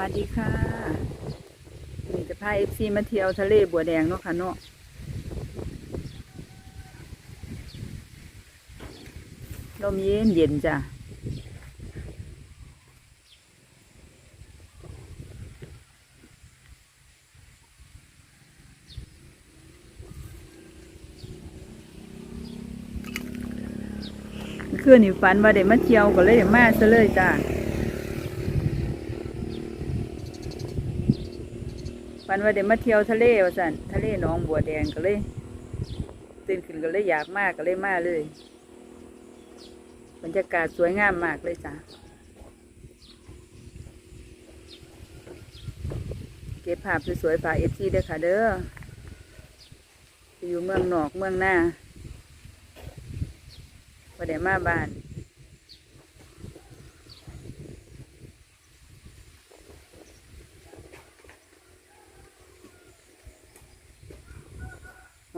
วัสดีค่ะนี่จะพาเอฟซีมาเที่ยวทะเลบัวแดงเนาะค่ะเนาะลมเย็นเย็นจ้ะเมื่อคืนนี่ฝันว่าได้มาเที่ยวก็เลยได้มาซะเลยจ้ะ ฝันว่าได้มาเที่ยวทะเลว่าสันทะเลหนองบัวแดงก็เลย ตื่นขึ้นก็เลยอยากมากก็เลยมาเลย บรรยากาศสวยงามมากเลยจ้ะเก็บภาพสวยๆฝากเอฟซีด้วยค่ะเด้ออยู่เมืองนอกเมืองหน้าว่าได้มาบ้าน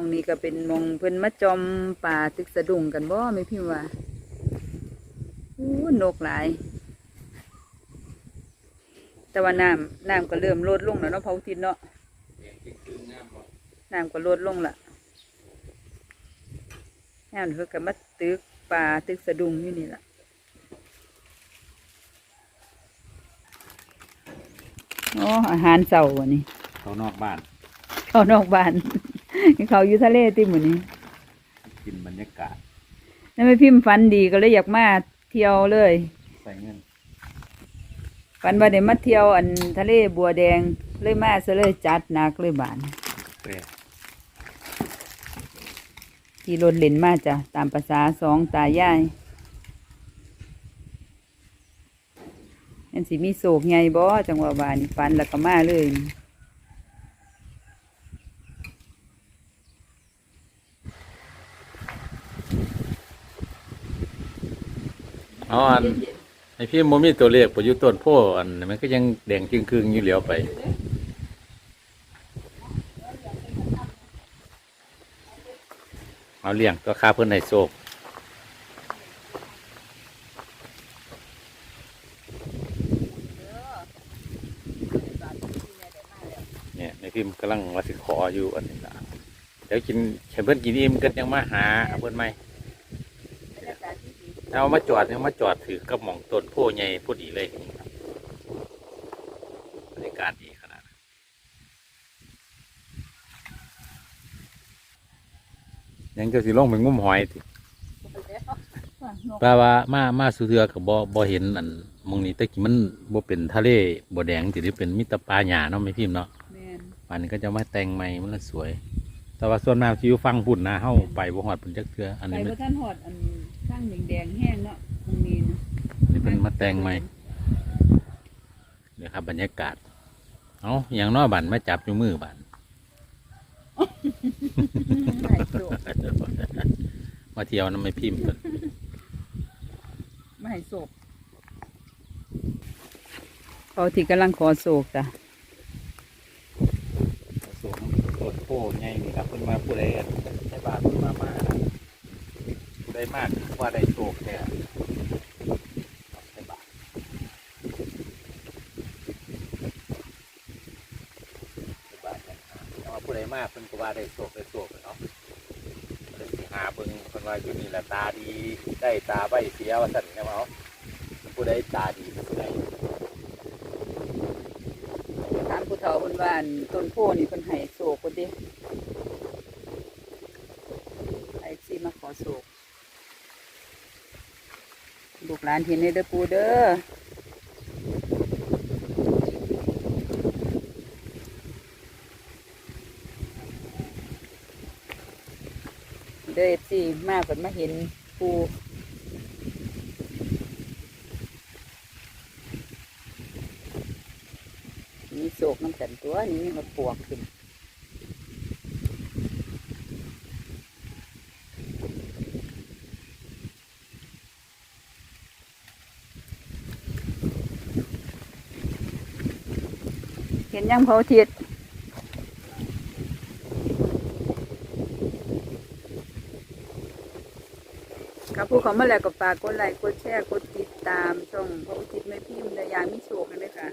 องนี้ก็เป็นหมองเพิ่นมาจอมป่าตึกสะดุ้งกันบ่ไม่พิมพ์ว่าอู้นกหลาย แต่ว่าน้ำน้ำก็เริ่มลดลงแล้วเนาะเผาทินเนาะน้ำก็ลดลงละน้ำเพิ่นก็มาตึกป่าตึกสะดุ้งอยู่นี่ล่ะโอ้อาหารเสาวันนี้เขานอกบ้าน เขานอกบ้าน เขาอยู่ทะเลติหมือนี้กินบรรยากาศนั่นไม่พิมพ์ฝันดีก็เลยอยากมาเที่ยวเลยใส่เงินฝันว่าได้มาเที่ยวอันทะเลบัวแดงเลยมาซะเลยจัดหนักเลยบานเปรขี่รถเล่นมาจ้ะตามภาษาสองตายายอันสิมีโศกไงบ่จังหวะบานฝันแล้วก็มาเลย อ๋ออันไอพี่โมมีตัวเลขประยุทธ์ต้นโพอันมันก็ยังแดงจึงครึ่งอยู่เหลียวไป เอาเลี้ยงตัวค่าเพื่อนในโซกเนี่ยในพิมกำลังว่าสิขออยู่อันนี้ละเดี๋ยวกินเห็นเพื่อนกินอิ่มก็ยังมาหาเอาเพื่อนไหม เอามาจอดเนี่ยมาจอดถือกับหมองต้นโพใหญ่พอดีเลยครับบรรยากาศดีขนาดนั้นยังจะสิลงไปงุ้มหอยติแปลว่ามามาสุเทือกับบ่บ่เห็นอันหมองนี้แต่กี้มันบ่เป็นทะเลบ่แดงสิได้เป็นมิตรปลาหญ้าเนาะไม่พิมพ์เนาะแม่นวันนี้ก็จะมาแต่งใหม่มันละสวย แต่ว่าส่วนมากที่อยู่ฟังพุ่นนะเฮาไปบ่ฮอดพุ่นจักเทืออันไปนี้มันบ่ท่านหอดอันข้างแดงๆแห้งเนาะตรงนี้นะ อันนี้ เป็นมาแต่งใหม่เนี่ยครับบรรยากาศ เอาอย่างน้อบันมาจับอยู่มือบันหลายโศกมาเที่ยวน้ำไม่พิมพ์เพิ่นไม่ให้โศกเขาที่กำลังขอโศกจ้ะสวมโดดโป้ไงนี่ครับเพิ่นมาผู้ใดใช้บาทเพิ่นมามาผู้ใดมากว่าได้โชคเนี่ยใช้บาทใช้บาทเนี่ยแต่ว่าผู้ใดมากเพิ่ นก็ว่าได้โชคได้โชคเนาะเพิ่นสิหาเบิ่งเพิ่นว่าอยู่นี่ละตาดีได้ตาใบเสียว่าสั่นนะเนาะผู้ใดตาดีผู้ใดถามผู้เฒ่าเพิ่นว่าอันต้นโพนี่เพิ่นให้โศกเพิ่นเดิไอ้สิมาขอโศกลูกหลานเห็นเด้อปูเด้อ อเอเด้อสิมาเพิ่นมาเห็นปู่มีโศกน้ำกันตัวนี้มาปวกขึ้นเห็นยังเผาเทียดครับ ผู้เขามาแล้วก็ฝากกดไลค์กดแชร์กดติดตามช่องพระอุทิศไม่พิมพ์ระยามิโชกันด้วยค่ะ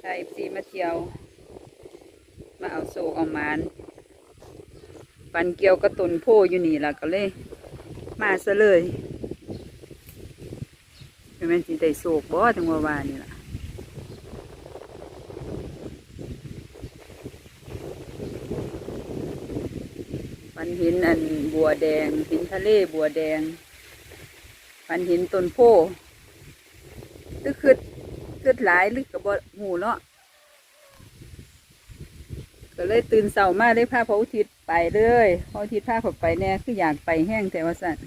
ถ้ายซีมาเที่ยว มาเอาโศกเอามานปันเกี่ยวกระตุนโพอยู่นี่ล่ะก็เลย มาซะเลยเป็นแม่นสิได้โศกบ่ถึงว่าวานี่ล่ะ นหินอันบัวแดง หินทะเลบัวแดงมันหินต้นโพตึกคือคือหลายลึกกับบหูเนาะก็เลยตื่นเสามาได้พาพระอุทิศไปเลยพระอุทิศพาผมไปแน่คืออยากไปแห้งแต่ว่าสั่น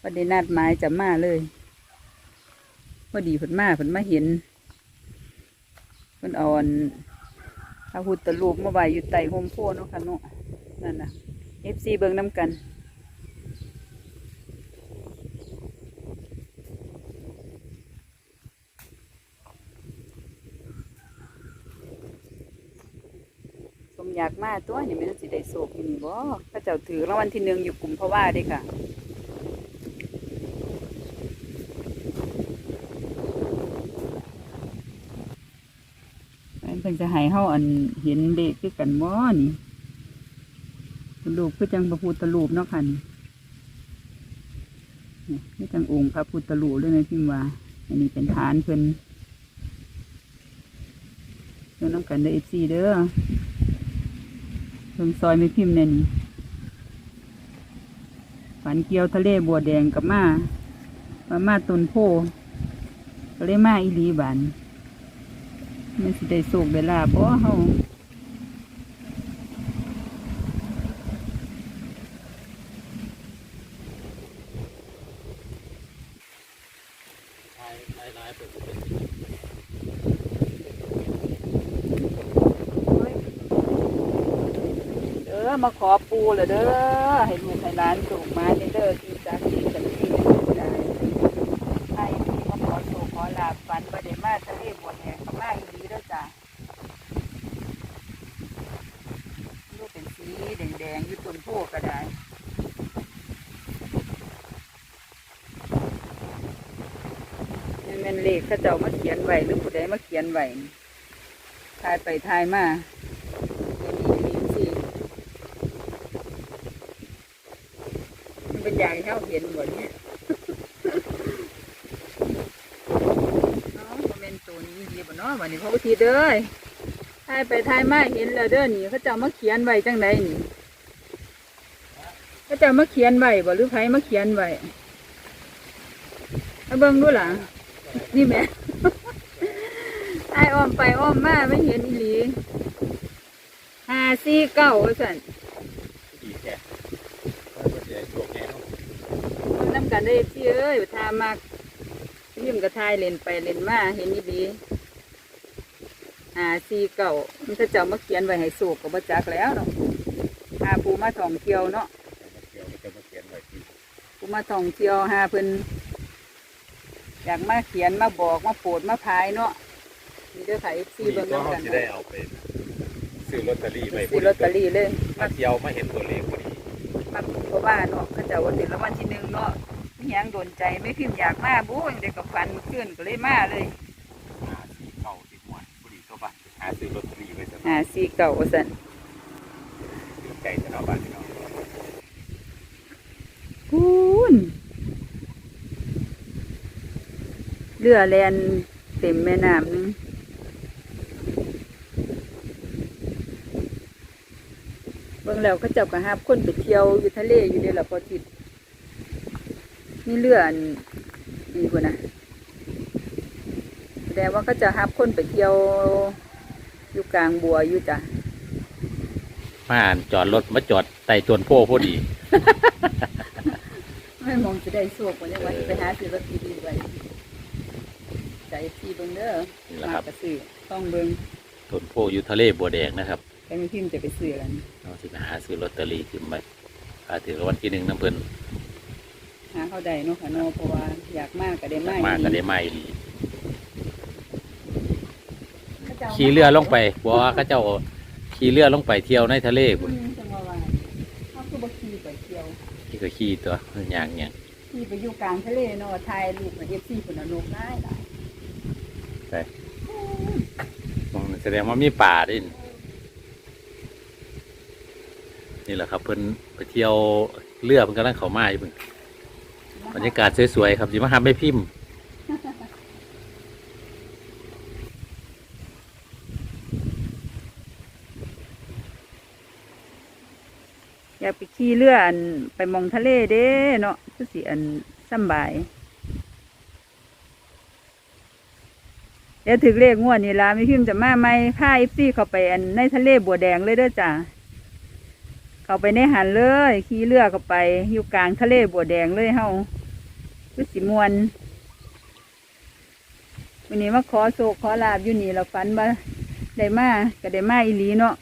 วันได้นัดหมายจะมาเลยพอดีผลมาผลมาเห็นเพิ่นอาอันพระพุทธรูปมาไว้อยู่ใต้โฮมโพเนาะค่ะเนาะ นั่นนะเอฟซีเบิงน้ำกัน สมอยากมาตัวนี่ไม่ต้องสิได้โศกอินี่บ่พระเจ้าถือรางวัลที่หนึ่งอยู่กลุ่มพะว่าด้ค่ะเพิ่นจะให้เฮาอันเห็นเด็กคือกันบ่นี่ รูปคือจังพระพุทธรูปเนาะค่ะนี่นี่คือจังองค์พระพุทธรูปเลยนะพิมว่า อันนี้เป็นฐานเพิ่นเพิ่นน้ำกันเด้อ FC เด้อเพิ่นซอยไม่พิมพ์แน่นี่ฝันเกียวทะเลบัวแดงกับมามามาต้นโพก็เลยมาอีลีบานมันสิได้สุกได้ลาบบ่เฮา หลายหลายหลายเป็น เด้อ มาขอปูเลยเด้อให้ลูกให้หลานสุกมาเด้อที่จากที่กันที่ได้ให้ที่มาขอสุกขอลาบฝันบ่ได้มาทะเลบัวแดงก็มาอีหลีเด้อจ้ะลูกเป็นสีแดงๆอยู่ต้นโพก็ได้นี่แมันเลขเขาเจ้ามาเขียนไว้หรือผู้ใดมาเขียนไว้ทายไปทายมาเดี๋ยวนี้มีสิ มันเป็นอย่างที่เขาเห็นหมดเนี่ยนาะบ่แม่นตัวนี้ดีบ่เนาะวันนี้พระอุทิศเอ้ยทายไปทายมาเห็นแล้วเด้อนี่เขาเจ้ามาเขียนไว้จังไดนี่เขาเจ้ามาเขียนไว้บ่หรือไผมาเขียนไว้เอาเบิ่งดูล่ะนี่แม่ไออ้อมไปอ้อมมาไม่เห็นอีหลีห้าสี่เก้าสัน ดีแค่ก็จะโชคแน่เนาะ มั นน้ำกันได้พี่เอ้ยทามากยิ้มกระทายเล่นไปเล่นมาเห็นอีหลีห้าสี่เก้ามันถ้าเจ้ามาเขียนไว้ให้สูกกับจักแล้วเนาะหาปูมาท่องเที่ยวเนาะเดี๋ยวมันจะมาเขียนไว้ที่ปูมาท่องเที่ยวหาเพิ่นอยากมาเขียนมาบอกมาโปรดมาพายเนาะนี่เด้อค่ะเอฟซีนี่เบิ่งก็น้ำเขากันจะได้เอาไปซื้อลอตเตอรี่ไว้ซื้อลอตเตอรี่เลยมาเที่ยวมาเห็นตัวเลขพอดีมาเพราะว่าเนาะเขาเจะวันติดรางวัลที่หนึ่งเนาะมีห ยังโดนใจไม่พิมพ์อยากมาบู๊อย่างเด็กกับฟันขึ้นก็เลยมาเลยหาสีเก่าสีม่วนพอดีก็บ้านหาซื้อลอตเตอรี่ไว้สำหหารับซีเก่าสันใจจะเอาบ้านเนาะพูนเรือแลนเต็มแม่น้ำนึงเบิ่งแล้วเขาเจับกระหับคนไปเที่ยวอยู่ทะเลอยู่เด้อละพอทิศ นี่เรืออันนี่พุ่นนะแสดงว่าเขาจะหับคนไปเที่ยวอยู่กลางบัวอยู่จ้ะมาอ่านจอดรถมาจอดใต้ต้นโพพอดี ไม่มองจะได้โชควันนี้วันไปหาซื้อรถดีๆไว้ใจทีเบิ้งเด้อนี่แหละมาครับ กระซื้อต้องเบิ้งต้นโพอยู่ทะเลบัวแดงนะครับแค่ไม่พิมพ์จะไปซื้อกัน เราสิไปหาซื้อลอตเตอรี่ทิมไปอาถือรางวัลที่หนึ่งน้ำเพิ่น หาเข้าใดเนาะค่ะเนาะเพราะว่าอยากมากก็ได้มากมากก็ได้ไม่ดีขี่เรือลงไปบอกว่าเขาเจ้าขี่เรือลงไปเที่ยวในทะเลคุพุ่นณจังหวะว่าเขาคือบ่ขี่ไปเที่ยวที่ก็ขี่ตัวอย่างเงี้ยขี่ไปอยู่กลางทะเลเนาะถ่ายรูปกับเอฟซีคนละนกได้หลายไปโอ้แสดงว่ามีป่าดินี่แหละครับเพิ่นไปเที่ยวเรือเพิ่นกำลังเข้ามาอยู่เพิ่น บรรยากาศสวยๆครับสิมาหาไม่พิมพ์อยากไปขี่เรืออันไปมองทะเลเด้เนาะคือสิอันสำบาย เดี๋ยวถึงเลขงวดนี่ละมีพิมพ์จะมาไหมผ้าอิฟซี่เข้าไปอันในทะเลบัวแดงเลยเด้อจ้ะเข้าไปในหันเลย ขี่เรือเข้าไปอยู่กลางทะเลบัวแดงเลยเฮา คือสิมวนวันนี้มาขอโศกขอลาบอยู่นี่เราฝันว่าได้มาก็ได้มาอีหลีเนาะ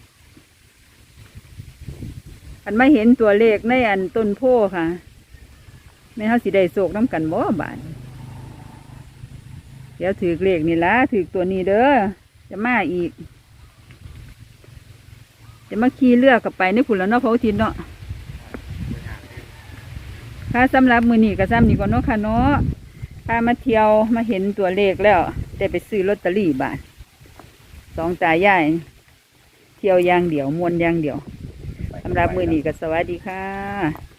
อันมาเห็นตัวเลขในอันต้นโพค่ะแม่เฮาสิได้โศกน้ำกันบ่บานเดี๋ยวถือเลขนี่ละถือตัวนี้เด้อจะมาอีก จะมาขี่เรือกับไปในผุนแล้วเนาะพระทิศเนาะ ค่ะสำหรับมือนี้ก็ซ้ำนี่ก่อนเนาะค่ะเนาะพามาเที่ยวมาเห็นตัวเลขแล้วแต่ไปซื้อลอตเตอรี่บาทสองตายายเที่ยวย่างเดียวมวนย่างเดียวสำหรับมือนี้ก็สวัสดีค่ะ